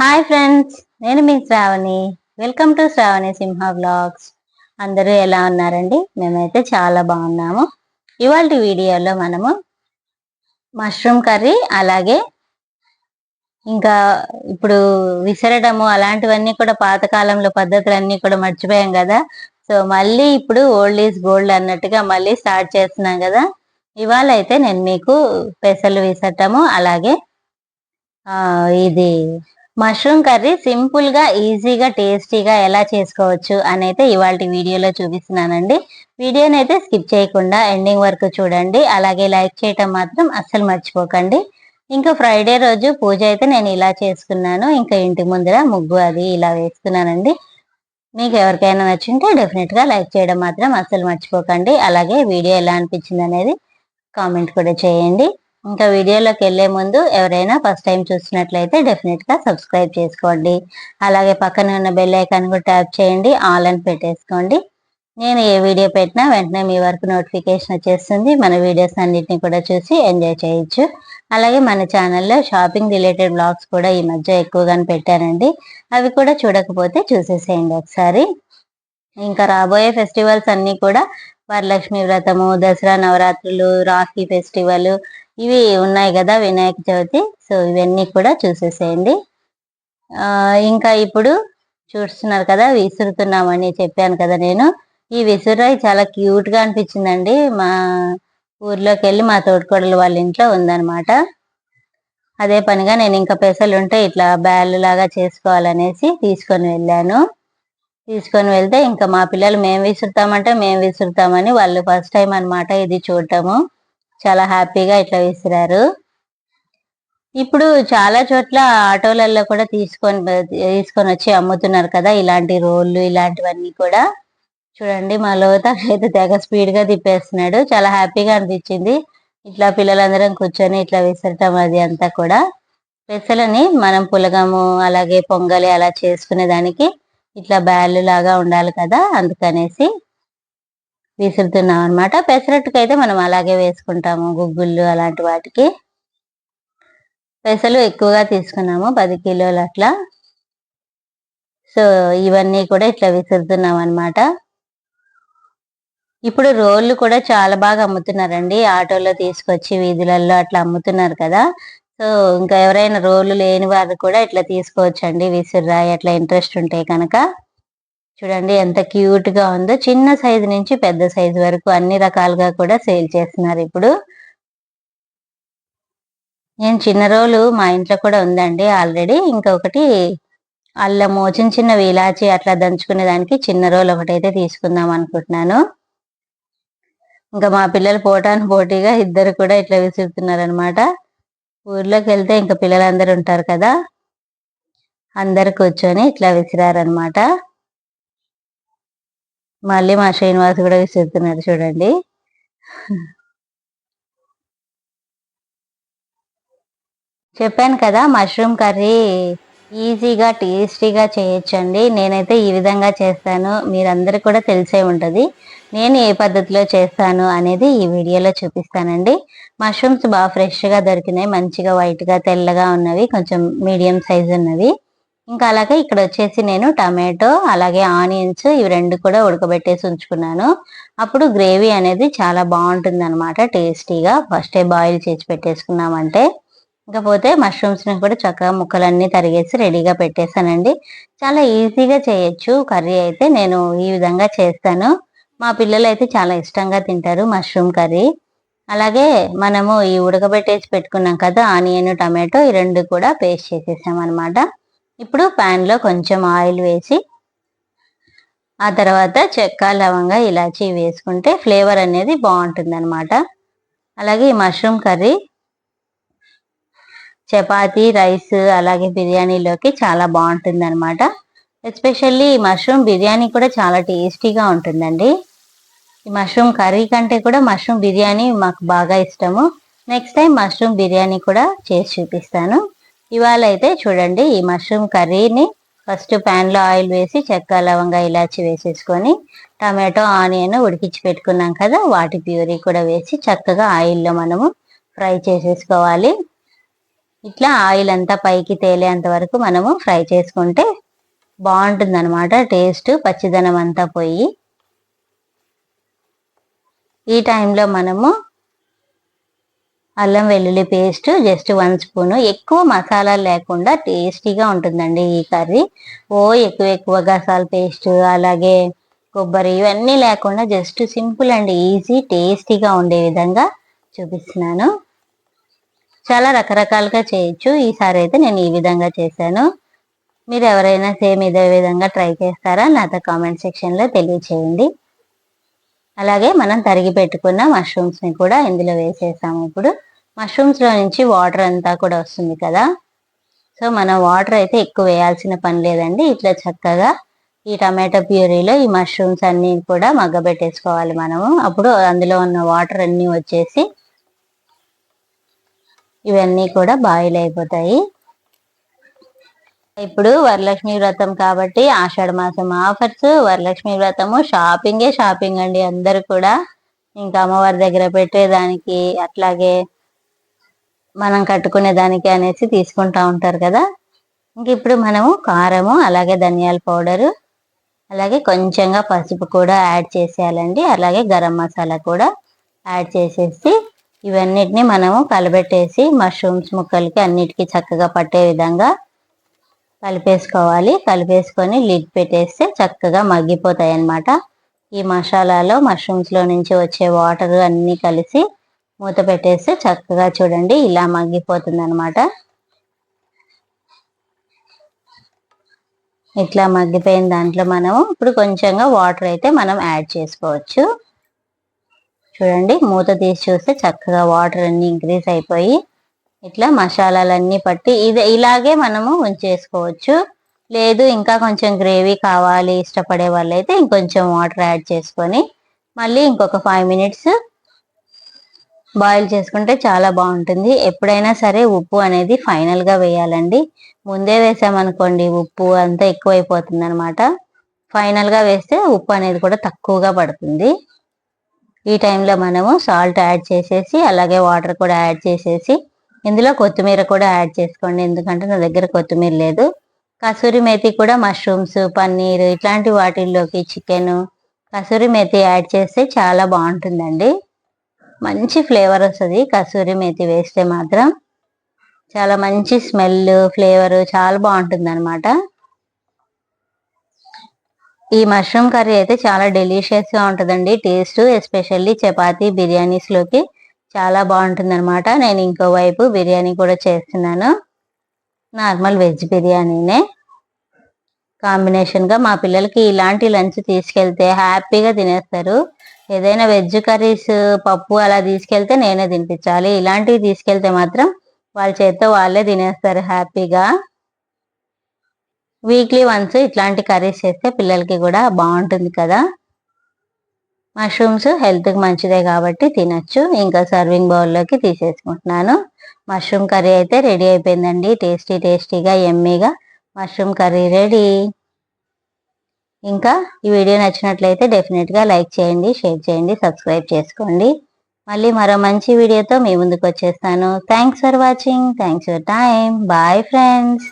Hi friends నేను మీ Shravani. Welcome to Shravani Simha blogs అందరూ ఎలా ఉన్నారండి? మేమైతే చాలా బాగున్నాము. ఇవాళ వీడియోలో మనము మష్రూమ్ కర్రీ అలాగే ఇంకా ఇప్పుడు విసరడము అలాంటివన్నీ కూడా పాతకాలంలో పద్ధతులన్నీ కూడా మర్చిపోయాం కదా. సో మళ్ళీ ఇప్పుడు ఓల్డ్ ఈజ్ గోల్డ్ అన్నట్టుగా మళ్ళీ స్టార్ట్ చేస్తున్నాం కదా. ఇవాళ అయితే నేను మీకు పెసలు విసరటము అలాగే ఇది మష్రూమ్ కర్రీ సింపుల్గా ఈజీగా టేస్టీగా ఎలా చేసుకోవచ్చు అని అయితే ఇవాళ వీడియోలో చూపిస్తున్నానండి. వీడియోని అయితే స్కిప్ చేయకుండా ఎండింగ్ వరకు చూడండి. అలాగే లైక్ చేయటం మాత్రం అస్సలు మర్చిపోకండి. ఇంకా ఫ్రైడే రోజు పూజ అయితే నేను ఇలా చేసుకున్నాను. ఇంకా ఇంటి ముందర ముగ్గు అది ఇలా వేసుకున్నానండి మీకు ఎవరికైనా నచ్చింటే డెఫినెట్గా లైక్ చేయడం మాత్రం అస్సలు మర్చిపోకండి. అలాగే వీడియో ఎలా అనిపించింది అనేది కామెంట్ కూడా చేయండి. ఇంకా వీడియోలోకి వెళ్ళే ముందు ఎవరైనా ఫస్ట్ టైం చూసినట్లయితే డెఫినెట్గా సబ్స్క్రైబ్ చేసుకోండి. అలాగే పక్కన ఉన్న బెల్ ఐకాన్ కూడా ట్యాప్ చేయండి ఆల్ అని పెట్టేసుకోండి. నేను ఏ వీడియో పెట్టినా వెంటనే మీ వరకు నోటిఫికేషన్ వచ్చేస్తుంది. మన వీడియోస్ అన్నిటిని కూడా చూసి ఎంజాయ్ చేయొచ్చు. అలాగే మన ఛానల్లో షాపింగ్ రిలేటెడ్ బ్లాగ్స్ కూడా ఈ మధ్య ఎక్కువగానే పెట్టానండి. అవి కూడా చూడకపోతే చూసేసేయండి ఒకసారి. ఇంకా రాబోయే ఫెస్టివల్స్ అన్నీ కూడా వరలక్ష్మి వ్రతము దసరా నవరాత్రులు రాఖీ ఫెస్టివల్ ఇవి ఉన్నాయి కదా వినాయక చవితి. సో ఇవన్నీ కూడా చూసేసేయండి. ఇంకా ఇప్పుడు చూస్తున్నారు కదా విసురుతున్నామని చెప్పాను కదా నేను. ఈ విసురాయి చాలా క్యూట్గా అనిపించిందండి. మా ఊర్లోకి వెళ్ళి మా తోడుకోడలు వాళ్ళ ఇంట్లో ఉందన్నమాట. అదే పనిగా నేను ఇంకా పెసలు ఉంటే ఇట్లా బ్యాళ్ళు లాగా చేసుకోవాలనేసి తీసుకొని వెళ్ళాను. తీసుకొని వెళ్తే ఇంకా మా పిల్లలు మేము విసురుతామంటే మేము విసురుతామని వాళ్ళు ఫస్ట్ టైం అనమాట ఇది చూడటము. చాలా హ్యాపీగా ఇట్లా విసిరారు ఇప్పుడు చాలా చోట్ల ఆటోలలో కూడా తీసుకొని తీసుకొని వచ్చి అమ్ముతున్నారు కదా ఇలాంటి రోళ్ళు ఇలాంటివన్నీ కూడా. చూడండి మా లోత అయితే తెగ స్పీడ్గా తిప్పేస్తున్నాడు. చాలా హ్యాపీగా అనిపించింది. ఇట్లా పిల్లలందరం కూర్చొని ఇట్లా విసరటం అది అంతా కూడా. పెసలని మనం పులగము అలాగే పొంగలి అలా చేసుకునే దానికి ఇట్లా బ్యాళ్ళు లాగా ఉండాలి కదా అందుకనేసి విసురుతున్నాం అనమాట పెసరట్టుకు అయితే మనం అలాగే వేసుకుంటాము గుగ్గుళ్ళు అలాంటి వాటికి. పెసలు ఎక్కువగా తీసుకున్నాము పది కిలోలు అట్లా. సో ఇవన్నీ కూడా ఇట్లా విసురుతున్నాం అనమాట ఇప్పుడు రోళ్ళు కూడా చాలా బాగా అమ్ముతున్నారండి. ఆటోలో తీసుకొచ్చి వీధులలో అట్లా అమ్ముతున్నారు కదా. సో ఇంకా ఎవరైనా రోళ్ళు లేని వారు కూడా ఇట్లా తీసుకోవచ్చండి. విసుర్రాయి అట్లా ఇంట్రెస్ట్ ఉంటే కనుక. చూడండి ఎంత క్యూట్గా ఉందో. చిన్న సైజు నుంచి పెద్ద సైజు వరకు అన్ని రకాలుగా కూడా సేల్ చేస్తున్నారు ఇప్పుడు. నేను చిన్న రోలు మా ఇంట్లో కూడా ఉందండి ఆల్రెడీ ఇంకొకటి అల్లము చిన్న చిన్న ఇలాచి అట్లా దంచుకునే దానికి చిన్న రోలు ఒకటైతే తీసుకుందాం అనుకుంటున్నాను. ఇంకా మా పిల్లలు పోటాను పోటీగా ఇద్దరు కూడా ఇట్లా విసురుతున్నారు అనమాట ఊర్లోకి వెళ్తే ఇంకా పిల్లలందరూ ఉంటారు కదా. అందరు కూర్చొని ఇట్లా విసిరారనమాట మళ్ళీ మా శ్రీనివాస్ కూడా విసురుతున్నాడు చూడండి. చెప్పాను కదా మష్రూమ్ కర్రీ ఈజీగా టేస్టీగా చేయొచ్చండి. నేనైతే ఈ విధంగా చేస్తాను. మీరందరూ కూడా తెలిసే ఉంటుంది. నేను ఏ పద్ధతిలో చేస్తాను అనేది ఈ వీడియోలో చూపిస్తానండి. మష్రూమ్స్ బాగా ఫ్రెష్గా దొరికినాయి. మంచిగా వైట్గా తెల్లగా ఉన్నవి కొంచెం మీడియం సైజ్ ఉన్నవి. ఇంకా అలాగే ఇక్కడ వచ్చేసి నేను టమాటో అలాగే ఆనియన్స్ ఇవి రెండు కూడా ఉడకబెట్టేసి ఉంచుకున్నాను. అప్పుడు గ్రేవీ అనేది చాలా బాగుంటుంది అనమాట టేస్టీగా. ఫస్ట్ బాయిల్ చేసి పెట్టేసుకున్నామంటే ఇకపోతే మష్రూమ్స్ని కూడా చక్కగా ముక్కలన్నీ తరిగేసి రెడీగా పెట్టేశానండి. చాలా ఈజీగా చేయొచ్చు కర్రీ అయితే నేను ఈ విధంగా చేస్తాను. మా పిల్లలు అయితే చాలా ఇష్టంగా తింటారు మష్రూమ్ కర్రీ. అలాగే మనము ఈ ఉడకబెట్టేసి పెట్టుకున్నాం కదా ఆనియన్ టమాటో ఈ రెండు కూడా పేస్ట్ చేసేసాం అనమాట ఇప్పుడు ప్యాన్లో కొంచెం ఆయిల్ వేసి ఆ తర్వాత చెక్క లవంగా ఇలాచి వేసుకుంటే ఫ్లేవర్ అనేది బాగుంటుంది అనమాట అలాగే ఈ మష్రూమ్ కర్రీ చపాతీ రైస్ అలాగే బిర్యానీలోకి చాలా బాగుంటుంది అనమాట ఎస్పెషల్లీ మష్రూమ్ బిర్యానీ కూడా చాలా టేస్టీగా ఉంటుందండి. ఈ మష్రూమ్ కర్రీ కంటే కూడా మష్రూమ్ బిర్యానీ మాకు బాగా ఇష్టము. నెక్స్ట్ టైం మష్రూమ్ బిర్యానీ కూడా చేసి చూపిస్తాను. ఇవాళ అయితే చూడండి ఈ మష్రూమ్ కర్రీని ఫస్ట్ ప్యాన్లో ఆయిల్ వేసి చెక్క లవంగా ఇలాచి వేసేసుకొని టమాటో ఆనియన్ ఉడికించి పెట్టుకున్నాం కదా వాటి ప్యూరీ కూడా వేసి చక్కగా ఆయిల్లో మనము ఫ్రై చేసేసుకోవాలి. ఇట్లా ఆయిల్ అంతా పైకి తేలేంత వరకు మనము ఫ్రై చేసుకుంటే బాగుంటుంది అనమాట టేస్ట్ పచ్చిదనం అంతా పోయి. ఈ టైంలో మనము అల్లం వెల్లుల్లి పేస్ట్ జస్ట్ వన్ స్పూన్ ఎక్కువ మసాలాలు లేకుండా టేస్టీగా ఉంటుందండి ఈ కర్రీ. ఓ ఎక్కువ ఎక్కువ గసాల పేస్ట్ అలాగే కొబ్బరి ఇవన్నీ లేకుండా జస్ట్ సింపుల్ అండ్ ఈజీ టేస్టీగా ఉండే విధంగా చూపిస్తున్నాను. చాలా రకరకాలుగా చేయొచ్చు. ఈసారి అయితే నేను ఈ విధంగా చేశాను. మీరు ఎవరైనా సేమ్ ఇదే విధంగా ట్రై చేస్తారా? నాతో కామెంట్ సెక్షన్లో తెలియచేయండి. అలాగే మనం తరిగి పెట్టుకున్న మష్రూమ్స్ని కూడా ఇందులో వేసేసాము. ఇప్పుడు మష్రూమ్స్లో నుంచి వాటర్ అంతా కూడా వస్తుంది కదా. సో మనం వాటర్ అయితే ఎక్కువ వేయాల్సిన పని లేదండి. ఇట్లా చక్కగా ఈ టమాటో ప్యూరీలో ఈ మష్రూమ్స్ అన్నీ కూడా మగ్గబెట్టేసుకోవాలి మనము. అప్పుడు అందులో ఉన్న వాటర్ అన్నీ వచ్చేసి ఇవన్నీ కూడా బాయిల్ అయిపోతాయి. ఇప్పుడు వరలక్ష్మి వ్రతం కాబట్టి ఆషాఢ మాసం ఆఫర్స్ వరలక్ష్మి వ్రతము షాపింగే షాపింగ్ అండి అందరు కూడా. ఇంకా అమ్మవారి దగ్గర పెట్టేదానికి అట్లాగే మనం కట్టుకునే దానికి అనేసి తీసుకుంటా ఉంటారు కదా. ఇంక ఇప్పుడు మనము కారము అలాగే ధనియాల పౌడరు అలాగే కొంచెంగా పసుపు కూడా యాడ్ చేసేయాలండి. అలాగే గరం మసాలా కూడా యాడ్ చేసేసి ఇవన్నిటిని మనము కలబెట్టేసి మష్రూమ్స్ ముక్కలకి అన్నిటికీ చక్కగా పట్టే విధంగా కలిపేసుకోవాలి. కలిపేసుకొని లిడ్ పెట్టేస్తే చక్కగా మగ్గిపోతాయి అన్నమాట ఈ మసాలాలో మష్రూమ్స్లో నుంచి వచ్చే వాటర్ అన్నీ కలిసి మూత పెట్టేస్తే చక్కగా చూడండి ఇలా మగ్గిపోతుంది అనమాట ఇట్లా మగ్గిపోయిన దాంట్లో మనము ఇప్పుడు కొంచెంగా వాటర్ అయితే మనం యాడ్ చేసుకోవచ్చు. చూడండి మూత తీసి చూస్తే చక్కగా వాటర్ అన్ని ఇంక్రీజ్ అయిపోయి ఇట్లా మసాలాలన్నీ పట్టి ఇది ఇలాగే మనము ఉంచేసుకోవచ్చు. లేదు ఇంకా కొంచెం గ్రేవీ కావాలి ఇష్టపడే వాళ్ళైతే ఇంకొంచెం వాటర్ యాడ్ చేసుకొని మళ్ళీ ఇంకొక ఫైవ్ మినిట్స్ బాయిల్ చేసుకుంటే చాలా బాగుంటుంది. ఎప్పుడైనా సరే ఉప్పు అనేది ఫైనల్గా వేయాలండి. ముందే వేసామనుకోండి ఉప్పు అంతా ఎక్కువైపోతుంది అనమాట ఫైనల్గా వేస్తే ఉప్పు అనేది కూడా తక్కువగా పడుతుంది. ఈ టైంలో మనము సాల్ట్ యాడ్ చేసేసి అలాగే వాటర్ కూడా యాడ్ చేసేసి ఇందులో కొత్తిమీర కూడా యాడ్ చేసుకోండి. ఎందుకంటే నా దగ్గర కొత్తిమీర లేదు. కసూరి మేతి కూడా మష్రూమ్స్ పన్నీర్ ఇట్లాంటి వాటిల్లోకి చికెన్ కసూరి మేతి యాడ్ చేస్తే చాలా బాగుంటుందండి. మంచి ఫ్లేవర్ వస్తుంది కసూరి మేతి వేస్తే మాత్రం. చాలా మంచి స్మెల్ ఫ్లేవర్ చాలా బాగుంటుంది అనమాట ఈ మష్రూమ్ కర్రీ అయితే చాలా డెలిషియస్గా ఉంటుందండి. టేస్ట్ ఎస్పెషల్లీ చపాతీ బిర్యానీస్లోకి చాలా బాగుంటుంది అనమాట నేను ఇంకోవైపు బిర్యానీ కూడా చేస్తున్నాను. నార్మల్ వెజ్ బిర్యానీనే. కాంబినేషన్గా మా పిల్లలకి ఇలాంటి లంచ్ తీసుకెళ్తే హ్యాపీగా తినేస్తారు. ఏదైనా వెజ్ కర్రీస్ పప్పు అలా తీసుకెళ్తే నేనే తినిపించాలి. ఇలాంటివి తీసుకెళ్తే మాత్రం వాళ్ళ చేత్తో వాళ్ళే తినేస్తారు హ్యాపీగా. వీక్లీ వన్స్ ఇట్లాంటి కర్రీస్ చేస్తే పిల్లలకి కూడా బాగుంటుంది కదా. మష్రూమ్స్ హెల్త్కి మంచిదే కాబట్టి తినచ్చు. ఇంకా సర్వింగ్ బౌల్లోకి తీసేసుకుంటున్నాను. మష్రూమ్ కర్రీ అయితే రెడీ అయిపోయిందండి. టేస్టీ టేస్టీగా ఎమ్మీగా మష్రూమ్ కర్రీ రెడీ ఇంకా ఈ వీడియో నచ్చినట్లయితే డెఫినెట్గా లైక్ చేయండి షేర్ చేయండి సబ్స్క్రైబ్ చేసుకోండి. మళ్ళీ మరో మంచి వీడియోతో మీ ముందుకు వచ్చేస్తాను. Thanks for watching thanks for time bye friends